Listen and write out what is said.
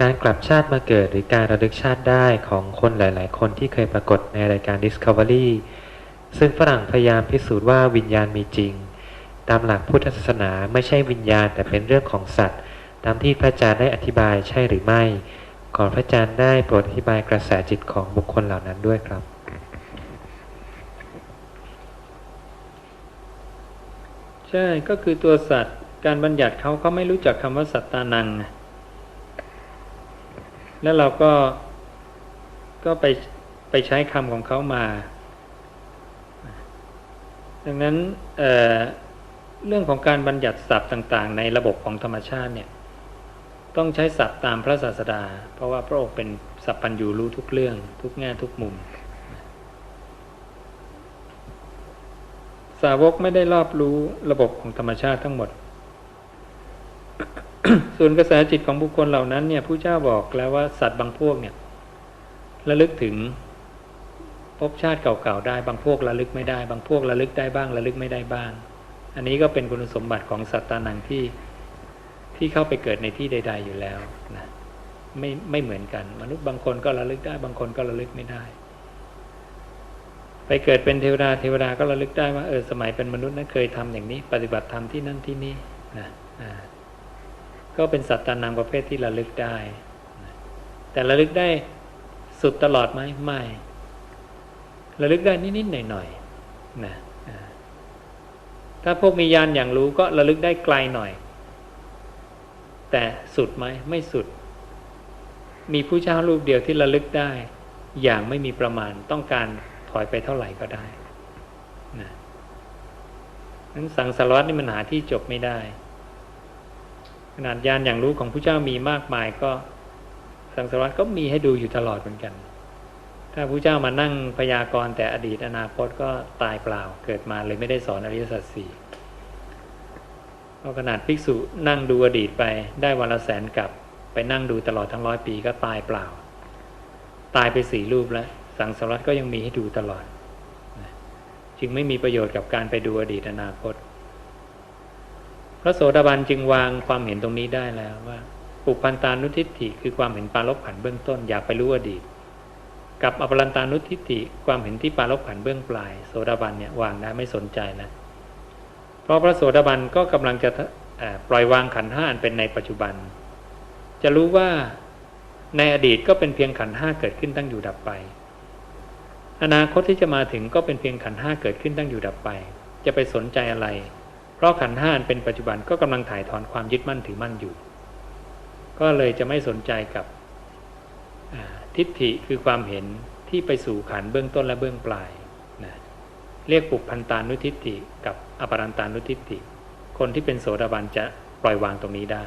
การกลับชาติมาเกิดหรือการระลึกชาติได้ของคนหลาย ๆ คนที่เคยปรากฏในรายการ Discovery ซึ่งฝรั่งพยายามพิสูจน์ว่าวิญญาณมีจริง ตามหลักพุทธศาสนาไม่ใช่วิญญาณแต่เป็นเรื่องของสัตว์ ตามที่พระอาจารย์ได้อธิบายใช่หรือไม่ก่อนพระอาจารย์ได้โปรดอธิบายกระแสจิตของบุคคลเหล่านั้นด้วยครับ ใช่ก็คือตัวสัตว์ การบัญญัติเขาเขาไม่รู้จักคำว่าสัตตานังไง แล้วเราก็ก็ไปไปใช้คำของเขามา ดังนั้นเเรื่องของการบัญญัติศัพท์ต่างๆ ในระบบของธรรมชาติเนี่ยต้องใช้ศัพท์ตามพระศาสดา เพราะว่าพระองค์เป็นสัพพัญญูรู้ทุกเรื่อง ทุกแง่ทุกมุม สาวกไม่ได้รอบรู้ระบบของธรรมชาติทั้งหมด ส่วนกระแสจิตของบุคคลเหล่านั้นเนี่ยผู้เจ้าบอกแล้วว่าสัตว์บางพวกเนี่ยระลึกถึงภพชาติเก่าๆได้ บางพวกระลึกไม่ได้ บางพวกระลึกได้บ้างระลึกไม่ได้บ้าง อันนี้ก็เป็นคุณสมบัติของสัตตานังที่ที่เข้าไปเกิดในที่ใด ๆ อยู่แล้วนะไม่ไม่เหมือนกัน มนุษย์บางคนก็ระลึกได้ บางคนก็ระลึกไม่ได้ ไปเกิดเป็นเทวดาเทวดาก็ระลึกได้ว่าเออสมัยเป็นมนุษย์นั้นเคยทำอย่างนี้ ปฏิบัติธรรมที่นั่นที่นี่นะอ่า ก็เป็นสัตตานังประเภทที่ระลึกได้ แต่ระลึกได้สุดตลอดไหมไม่ระลึกได้นิดๆหน่อยๆนะถ้าพวกมียานอย่างรู้ก็ระลึกได้ไกลหน่อย แต่สุดไหมไม่สุด มีผู้เจ้ารูปเดียวที่ระลึกได้ อย่างไม่มีประมาณต้องการถอยไปเท่าไหร่ก็ได้นะนั้นสังสารวัตนี่มันหาที่จบไม่ได้ ขนาดยานอย่างรู้ของผู้เจ้ามีมากมายก็สังสารวัตก็มีให้ดูอยู่ตลอดเหมือนกัน ถ้าผู้เจ้ามานั่งพยากรณ์แต่อดีตอนาคตก็ตายเปล่าเกิดมาเลยไม่ได้สอนอริยสัจสี่เพราะขนาดภิกษุนั่งดูอดีตไปได้วันละแสนกับไปนั่งดูตลอดทั้งร้อยปีก็ตายเปล่า ตายไปสี่รูปแล้ว สังสารวัตก็ยังมีให้ดูตลอด จึงไม่มีประโยชน์กับการไปดูอดีตอนาคต ระโสดาบันจึงวางความเห็นตรงนี้ได้แล้วว่าปุพันตานุทิฏฐิคือความเห็นปาลบขันเบื้องต้นอยากไปรู้อดีต กับอภรันตานุทิฏฐิความเห็นที่ปาลบขันเบื้องปลายโสดาบันเนี่ยวางได้ไม่สนใจนะเพราะพระโสดาบันก็กำลังจะปล่อยวางขันห้าอันเป็นในปัจจุบัน จะรู้ว่าในอดีตก็เป็นเพียงขันห้าเกิดขึ้นตั้งอยู่ดับไป อนาคตที่จะมาถึงก็เป็นเพียงขันห้าเกิดขึ้นตั้งอยู่ดับไป จะไปสนใจอะไร เพราะขันห้าเป็นปัจจุบันก็กำลังถ่ายถอนความยึดมั่นถือมั่นอยู่ ก็เลยจะไม่สนใจกับทิฏฐิคือความเห็นที่ไปสู่ขันเบื้องต้นและเบื้องปลายนะเรียกปุพันตานุทิฏฐิกับอปรันตานุทิฏฐิ คนที่เป็นโสดาบันจะปล่อยวางตรงนี้ได้